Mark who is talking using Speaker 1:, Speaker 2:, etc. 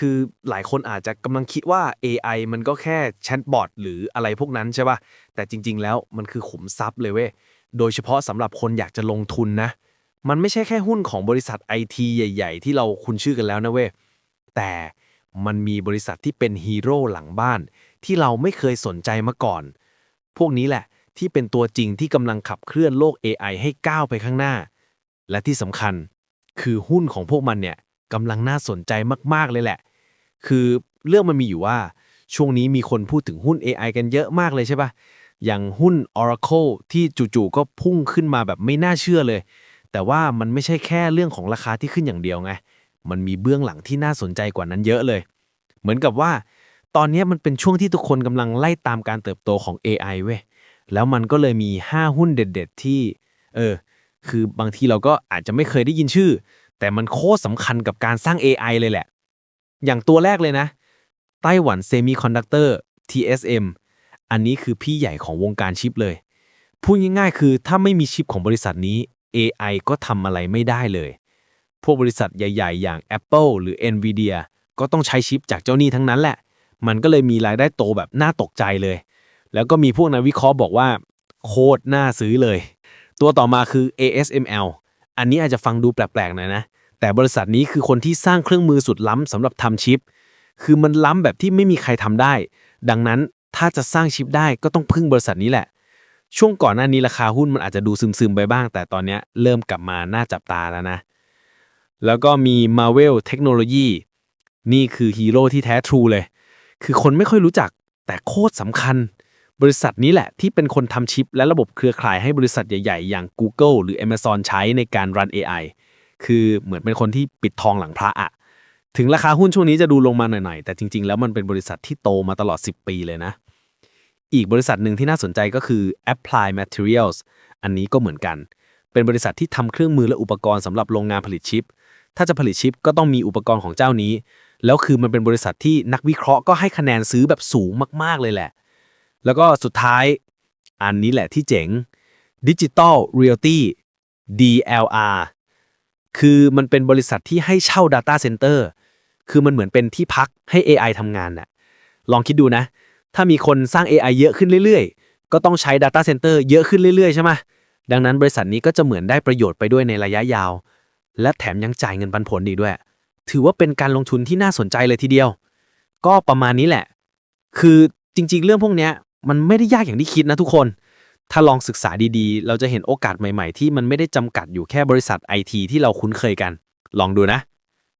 Speaker 1: คือหลายคนอาจจะกำลังคิดว่า AI มันก็แค่แชทบอทหรืออะไรพวกนั้นใช่ป่ะ แต่จริง ๆ แล้วมันคือขุมทรัพย์เลยเว้ย โดยเฉพาะสำหรับคนอยากจะลงทุนนะ มันไม่ใช่แค่หุ้นของบริษัทไอทีใหญ่ ๆ ที่เราคุ้นชื่อกันแล้วนะเว้ย แต่มันมีบริษัทที่เป็นฮีโร่หลังบ้าน ที่เราไม่เคยสนใจมาก่อน พวกนี้แหละที่เป็นตัวจริงที่กำลังขับเคลื่อนโลก AI ให้ก้าวไปข้างหน้า และที่สำคัญคือหุ้นของพวกมันเนี่ยกำลังน่าสนใจมาก ๆ เลยแหละ คือเรื่องมันมีอยู่ว่าช่วงนี้มีคนพูดถึงหุ้น AI กันเยอะมากเลยใช่ปะอย่างหุ้น Oracle ที่จู่ๆก็พุ่งขึ้นมาแบบไม่น่าเชื่อเลย แต่ว่ามันไม่ใช่แค่เรื่องของราคาที่ขึ้นอย่างเดียวไง มันมีเบื้องหลังที่น่าสนใจกว่านั้นเยอะเลย เหมือนกับว่า ตอนนี้มันเป็นช่วงที่ทุกคนกำลังไล่ตามการเติบโตของ AI เว้ย แล้วมันก็เลยมี 5 หุ้นเด็ด ๆ ที่ เออ คือบางทีเราก็อาจจะไม่เคยได้ยินชื่อ แต่มันโคตรสำคัญกับการสร้าง AI เลยแหละ อย่างตัวแรกเลยนะ ไต้หวันเซมิคอนดักเตอร์ TSM อันนี้คือพี่ใหญ่ของวงการชิปเลย พูดง่ายๆ คือถ้าไม่มีชิปของบริษัทนี้ AI ก็ทำอะไรไม่ได้เลย พวกบริษัทใหญ่ ๆ อย่าง Apple หรือ Nvidia ก็ต้องใช้ชิปจากเจ้าหนี้ทั้งนั้นแหละ มันก็เลยมีรายได้โตแบบน่าตกใจเลย แล้วก็มีพวกนักวิเคราะห์บอกว่า โคตรน่าซื้อเลย ตัวต่อมาคือ ASML อันนี้อาจจะฟังดูแปลกๆหน่อยนะ แต่บริษัทนี้คือคนที่สร้างเครื่องมือสุดล้ำสำหรับทำชิป คือมันล้ำแบบที่ไม่มีใครทำได้ ดังนั้นถ้าจะสร้างชิปได้ก็ต้องพึ่งบริษัทนี้แหละ ช่วงก่อนหน้านี้ราคาหุ้นมันอาจจะดูซึมๆไปบ้าง แต่ตอนนี้เริ่มกลับมาน่าจับตาแล้วนะ แล้วก็มี Marvel Technology นี่คือฮีโร่ที่แท้ทรูเลย คือคนไม่ค่อยรู้จักแต่โคตรสำคัญ บริษัทนี้แหละที่เป็นคนทำชิป และระบบเครือข่ายให้บริษัทใหญ่ๆ อย่าง Google หรือ Amazon ใช้ในการรัน AI คือเหมือนเป็นคนที่ปิดทองหลังพระอะถึงราคาหุ้นช่วงนี้จะดูลงมาหน่อยๆ แต่จริง ๆ แล้วมันเป็นบริษัทที่โตมาตลอด 10 ปีเลยนะ อีกบริษัทหนึ่งที่น่าสนใจก็คือ Apply Materials อันนี้ก็เหมือนกัน เป็นบริษัทที่ทำเครื่องมือและอุปกรณ์สำหรับโรงงานผลิตชิป ถ้าจะผลิตชิปก็ต้องมีอุปกรณ์ของเจ้านี้ แล้วคือมันเป็นบริษัทที่นักวิเคราะห์ก็ให้คะแนนซื้อแบบสูงมากๆเลยแหละ แล้วก็สุดท้ายอันนี้แหละที่เจ๋ง Digital Realty DLR คือมันเป็นบริษัทที่ให้เช่า Data Center คือมันเหมือนเป็นที่พักให้ AI ทำงานน่ะ ลองคิดดูนะ ถ้ามีคนสร้าง AI เยอะขึ้นเรื่อยๆ ก็ต้องใช้ Data Center เยอะขึ้นเรื่อยๆ ใช่ไหมดังนั้นบริษัทนี้ก็จะเหมือนได้ประโยชน์ไปด้วยในระยะยาว และแถมยังจ่ายเงินปันผลดีด้วย ถือว่าเป็นการลงทุนที่น่าสนใจเลยทีเดียว ก็ประมาณนี้แหละ คือจริง ๆ เรื่องพวกนี้มันไม่ได้ยากอย่างที่คิดนะทุกคน ถ้าลองศึกษาดีๆ เราจะเห็นโอกาสใหม่ๆ ที่มันไม่ได้จำกัดอยู่แค่บริษัทไอทีที่เราคุ้นเคยกัน ลองดูนะ